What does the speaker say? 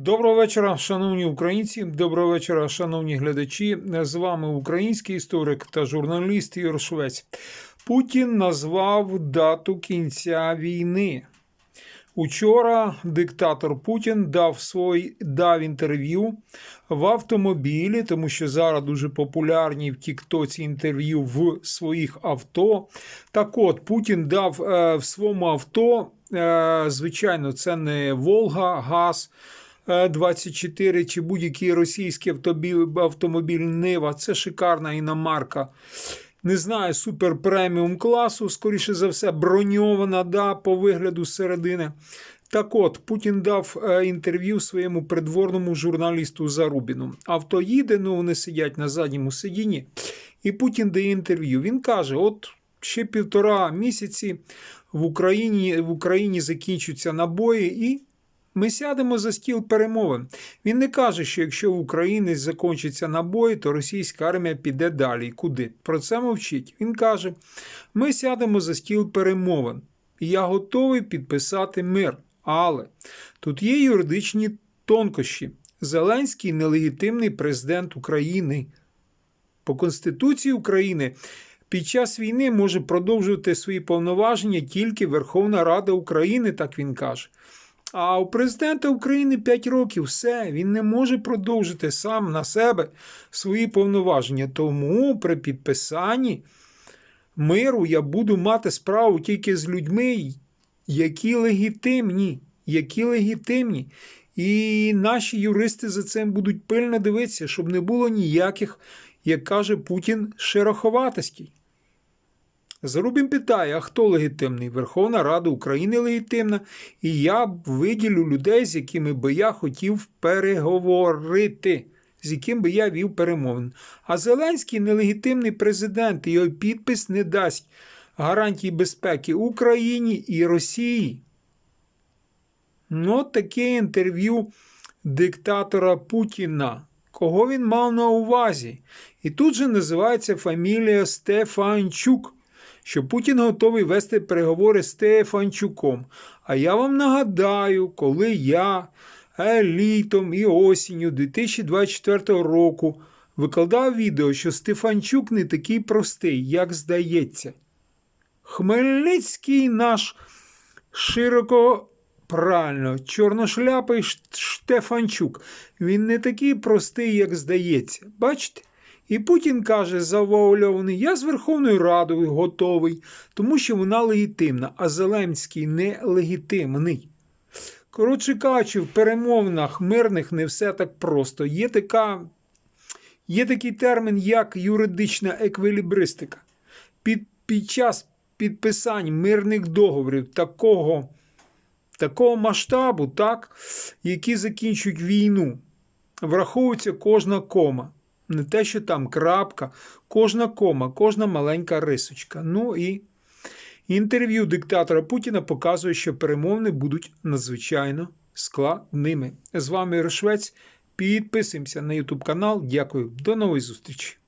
Доброго вечора, шановні українці. Доброго вечора, шановні глядачі. З вами український історик та журналіст Ігор Швець. Путін назвав дату кінця війни. Учора диктатор Путін дав свій дав інтерв'ю в автомобілі, тому що зараз дуже популярні в Тіктоці інтерв'ю в своїх авто. Так от, Путін дав е, в своєму авто, е, звичайно, це не Волга, ГАЗ. Е, 24 чи будь-який російський автомобіль Нива. Це шикарна іномарка. Не знаю, супер преміум класу, скоріше за все, броньована да, по вигляду середини. Так от, Путін дав е, інтерв'ю своєму придворному журналісту Зарубіну. Авто їде, ну вони сидять на задньому сидінні. І Путін дає інтерв'ю. Він каже: от ще півтора місяці в Україні, в Україні закінчуються набої, і ми сядемо за стіл перемовин. Він не каже, що якщо в Україні закінчаться набої, то російська армія піде далі. Куди? Про це мовчить. Він каже: ми сядемо за стіл перемовин, я готовий підписати мир. Але тут є юридичні тонкощі. Зеленський нелегітимний президент України. По Конституції України під час війни може продовжувати свої повноваження тільки Верховна Рада України, так він каже. А у президента України 5 років все, він не може продовжити сам на себе свої повноваження. Тому при підписанні миру я буду мати справу тільки з людьми, які легітимні, які легітимні. І наші юристи за цим будуть пильно дивитися, щоб не було ніяких, як каже Путін, шероховатостей. Зарубін питає, а хто легітимний? Верховна Рада України легітимна, і я виділю людей, з якими би я хотів переговорити, з яким би я вів перемовин. А Зеленський нелегітимний президент, його підпис не дасть гарантії безпеки Україні і Росії. Ну, таке інтерв'ю диктатора Путіна. Кого він мав на увазі? І тут же називається фамілія Стефанчук що Путін готовий вести переговори з Стефанчуком. А я вам нагадаю, коли я літом і осінню 2024 року викладав відео, що Стефанчук не такий простий, як здається. Хмельницький наш широко. Правильно, чорношляпий Штефанчук. Він не такий простий, як здається. Бачите? І Путін каже, завуальований, я з Верховною Радою готовий, тому що вона легітимна, а Зеленський нелегітимний. Коротше кажучи, в перемовинах мирних не все так просто. Є, така, є такий термін, як юридична еквілібристика. Під, під час підписань мирних договорів такого, такого масштабу, так, які закінчують війну, враховується кожна кома. Не те, що там крапка, кожна кома, кожна маленька рисочка. Ну і інтерв'ю диктатора Путіна показує, що перемовини будуть надзвичайно складними. З вами Рошвець. Підписуємося на YouTube канал. Дякую, до нової зустрічі!